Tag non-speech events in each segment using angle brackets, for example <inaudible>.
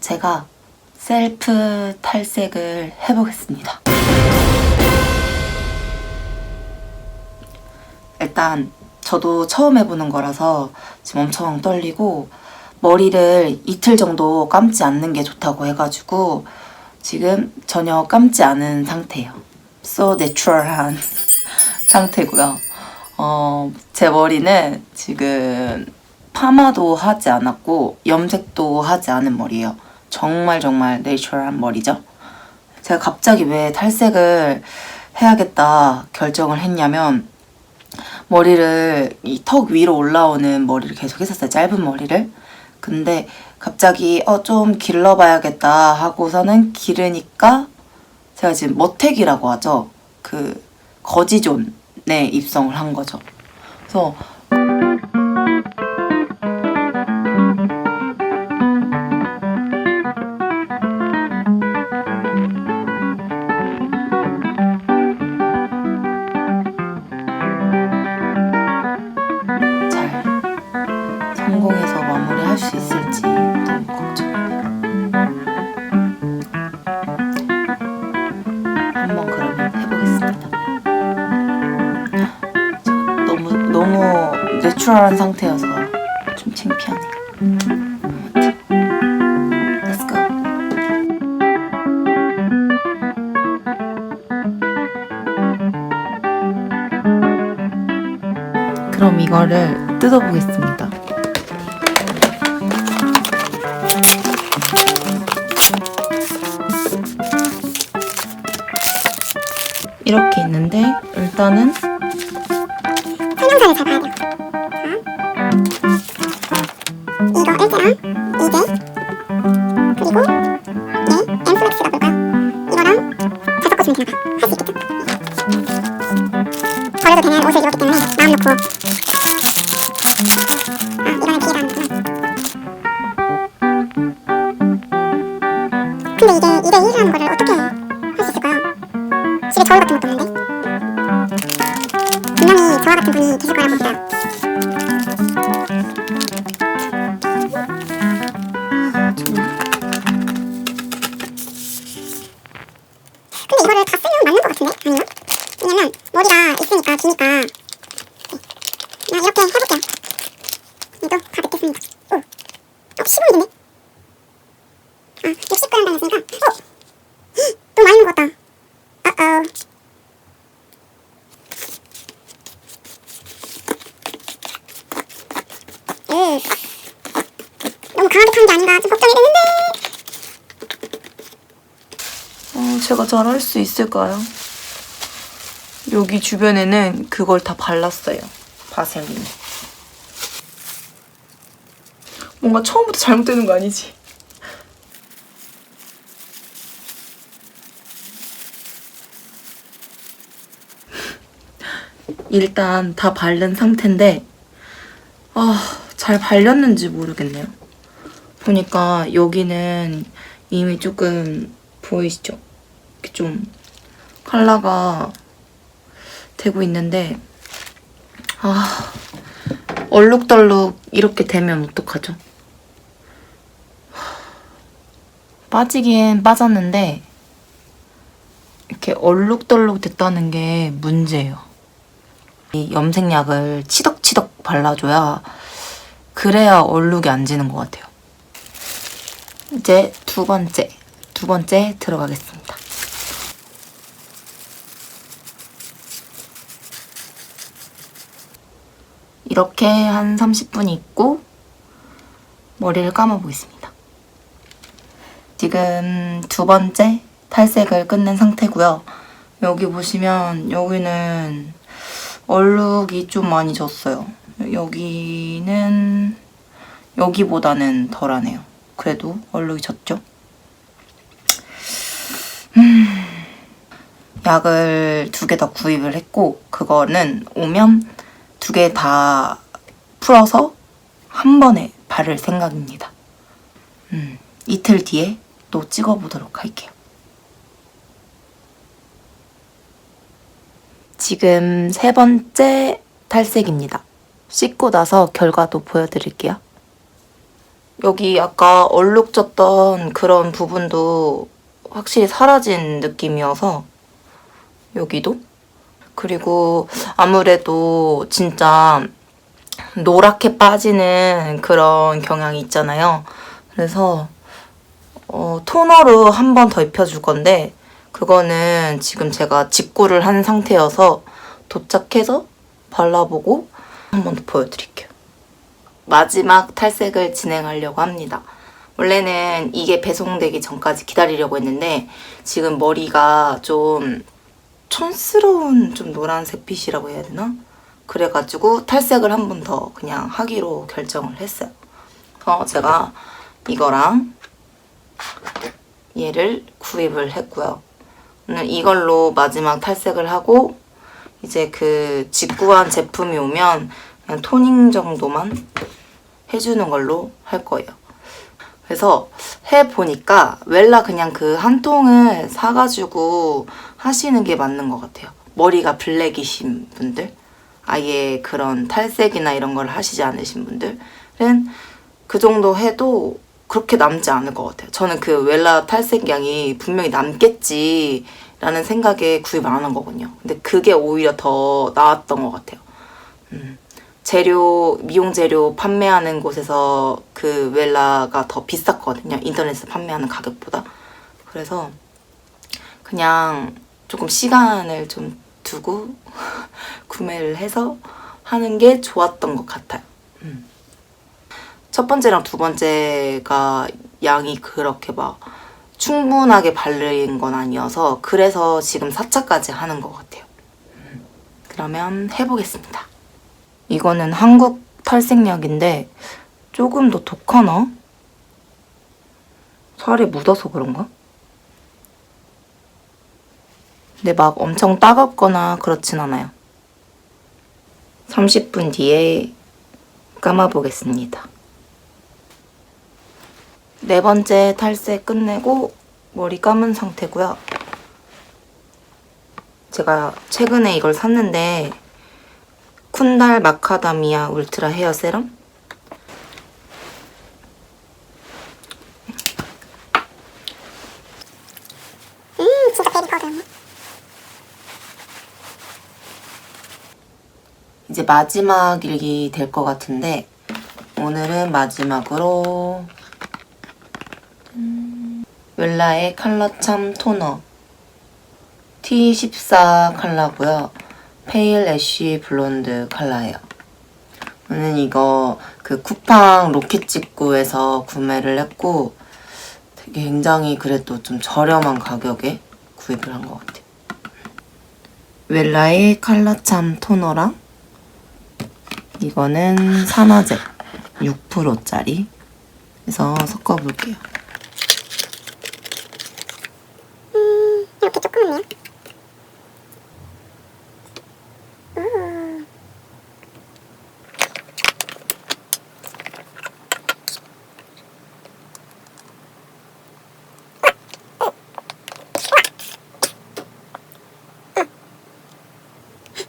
제가 셀프 탈색을 해보겠습니다. 일단 저도 처음 해보는 거라서 지금 엄청 떨리고 머리를 이틀 정도 감지 않는 게 좋다고 해가지고 지금 전혀 감지 않은 상태예요. So natural한 <laughs> 상태고요. 어, 제 머리는 지금 파마도 하지 않았고 염색도 하지 않은 머리예요. 정말 정말 내추럴한 머리죠. 제가 갑자기 왜 탈색을 해야겠다 결정을 했냐면 머리를 이 턱 위로 올라오는 머리를 계속 했었어요. 짧은 머리를. 근데 갑자기 어 좀 길러봐야겠다 하고서는 기르니까 제가 지금 머택이라고 하죠. 그 거지존에 입성을 한 거죠. 그래서 내추럴한 상태여서 좀 창피하네요. 그럼 이거를 뜯어보겠습니다. 이렇게 있는데 일단은 설명서를 잘 봐야 돼요. 자, 이거 일제랑 이제 그리고 얘 엠플렉스 가 볼까요? 이거랑 잘 섞어주면 되나 봐. 할 수 있겠죠? 버려도 되는 옷을 입었기 때문에 마음 놓고 아 이거는 피해가 하는구나. 근데 이게 2대 1이라는 거를 어떻게 할 수 있을까요? 집에 저울 같은 것도 없는데 분명히 저와 같은 분이 계실 거라고 믿어요. 왜냐면 머리가 있으니까 기니까 네. 그냥 이렇게 해볼게요. 이도 다 넣겠습니다. 오, 어, 15일이네. 아, 60g 달렸으니까 어, 헉, 또 많이 먹었다. 으, 너무 강하게 탄 게 아닌가 좀 걱정이 되는데. 어, 제가 잘할 수 있을까요? 여기 주변에는 그걸 다 발랐어요. 바셀린. 뭔가 처음부터 잘못되는 거 아니지? 일단 다 바른 상태인데 아, 잘 발렸는지 모르겠네요. 보니까 여기는 이미 조금 보이시죠? 좀 컬러가 되고 있는데 아 얼룩덜룩 이렇게 되면 어떡하죠? 빠지긴 빠졌는데 이렇게 얼룩덜룩 됐다는 게 문제예요. 이 염색약을 치덕치덕 발라줘야 그래야 얼룩이 안 지는 것 같아요. 이제 두 번째, 두 번째 들어가겠습니다. 이렇게 한 30분 있고 머리를 감아보겠습니다. 지금 두 번째 탈색을 끝낸 상태고요. 여기 보시면 여기는 얼룩이 좀 많이 졌어요. 여기는 여기보다는 덜하네요. 그래도 얼룩이 졌죠? 음, 약을 두 개 다 구입을 했고 그거는 오면 두 개 다 풀어서 한 번에 바를 생각입니다. 음, 이틀 뒤에 또 찍어보도록 할게요. 지금 세 번째 탈색입니다. 씻고 나서 결과도 보여드릴게요. 여기 아까 얼룩졌던 그런 부분도 확실히 사라진 느낌이어서 여기도 그리고 아무래도 진짜 노랗게 빠지는 그런 경향이 있잖아요. 그래서 어, 토너로 한 번 더 입혀줄 건데 그거는 지금 제가 직구를 한 상태여서 도착해서 발라보고 한 번 더 보여드릴게요. 마지막 탈색을 진행하려고 합니다. 원래는 이게 배송되기 전까지 기다리려고 했는데 지금 머리가 좀 촌스러운 좀 노란색 핏이라고 해야 되나? 그래가지고 탈색을 한 번 더 그냥 하기로 결정을 했어요. 그래서 제가 이거랑 얘를 구입을 했고요. 오늘 이걸로 마지막 탈색을 하고 이제 그 직구한 제품이 오면 그냥 토닝 정도만 해주는 걸로 할 거예요. 그래서 해보니까 웰라 그냥 그 한 통을 사가지고 하시는 게 맞는 것 같아요. 머리가 블랙이신 분들, 아예 그런 탈색이나 이런 걸 하시지 않으신 분들은 그 정도 해도 그렇게 남지 않을 것 같아요. 저는 그 웰라 탈색량이 분명히 남겠지라는 생각에 구입을 안 한 거거든요. 근데 그게 오히려 더 나았던 것 같아요. 음. 재료, 미용 재료 판매하는 곳에서 그 웰라가 더 비쌌거든요. 인터넷에서 판매하는 가격보다. 그래서 그냥 조금 시간을 좀 두고 <laughs> 구매를 해서 하는 게 좋았던 것 같아요. 음. 첫 번째랑 두 번째가 양이 그렇게 막 충분하게 바른 건 아니어서 그래서 지금 4차까지 하는 것 같아요. 음. 그러면 해보겠습니다. 이거는 한국 탈색약인데 조금 더 독하나? 살이 묻어서 그런가? 근데 막 엄청 따갑거나 그렇진 않아요. 30분 뒤에 감아보겠습니다. 네 번째 탈색 끝내고 머리 감은 상태고요. 제가 최근에 이걸 샀는데 쿤달 마카다미아 울트라 헤어 세럼 음 진짜 베리거든 이제 마지막 일기 될 것 같은데 오늘은 마지막으로 음, 웰라의 컬러참 토너 T14 컬러고요. 페일 애쉬 블론드 컬러예요. 저는 이거 그 쿠팡 로켓 직구에서 구매를 했고 되게 굉장히 그래도 좀 저렴한 가격에 구입을 한 것 같아요. 웰라의 컬러참 토너랑 이거는 산화제 6%짜리 그래서 섞어볼게요. 음 이렇게 조그맣네요 음.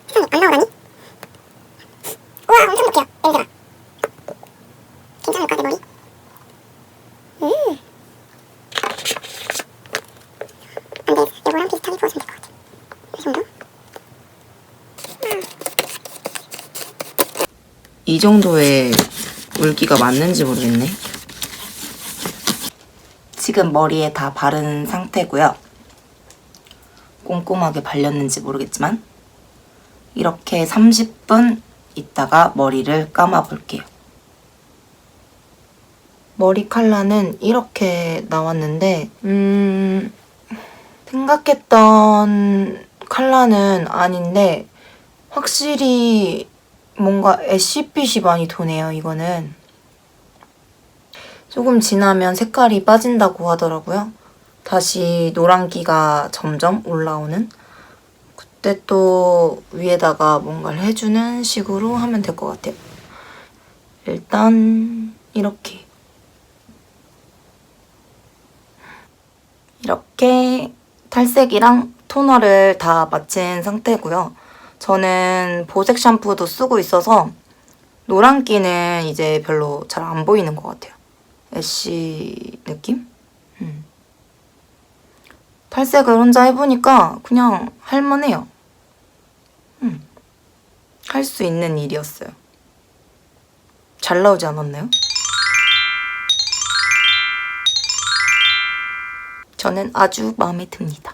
세상에 안 나오다니? 우와 엄청 느껴요 얘들아 괜찮을까 내 머리? 음 안돼 요거랑 비슷하게 부어주면 될 것 같아 이 정도? 이 정도의 물기가 맞는지 모르겠네. 지금 머리에 다 바른 상태고요. 꼼꼼하게 발렸는지 모르겠지만 이렇게 30분 있다가 머리를 감아 볼게요. 머리 컬러는 이렇게 나왔는데 음 생각했던 컬러는 아닌데 확실히 뭔가 애쉬빛이 많이 도네요, 이거는. 조금 지나면 색깔이 빠진다고 하더라고요. 다시 노란기가 점점 올라오는. 그때 또 위에다가 뭔가를 해주는 식으로 하면 될 것 같아요. 일단 이렇게. 이렇게 탈색이랑 토너를 다 마친 상태고요. 저는 보색 샴푸도 쓰고 있어서 노란기는 이제 별로 잘 안 보이는 것 같아요. 애쉬 느낌? 음. 탈색을 혼자 해보니까 그냥 할만해요. 음. 할 수 있는 일이었어요. 잘 나오지 않았나요? 저는 아주 마음에 듭니다.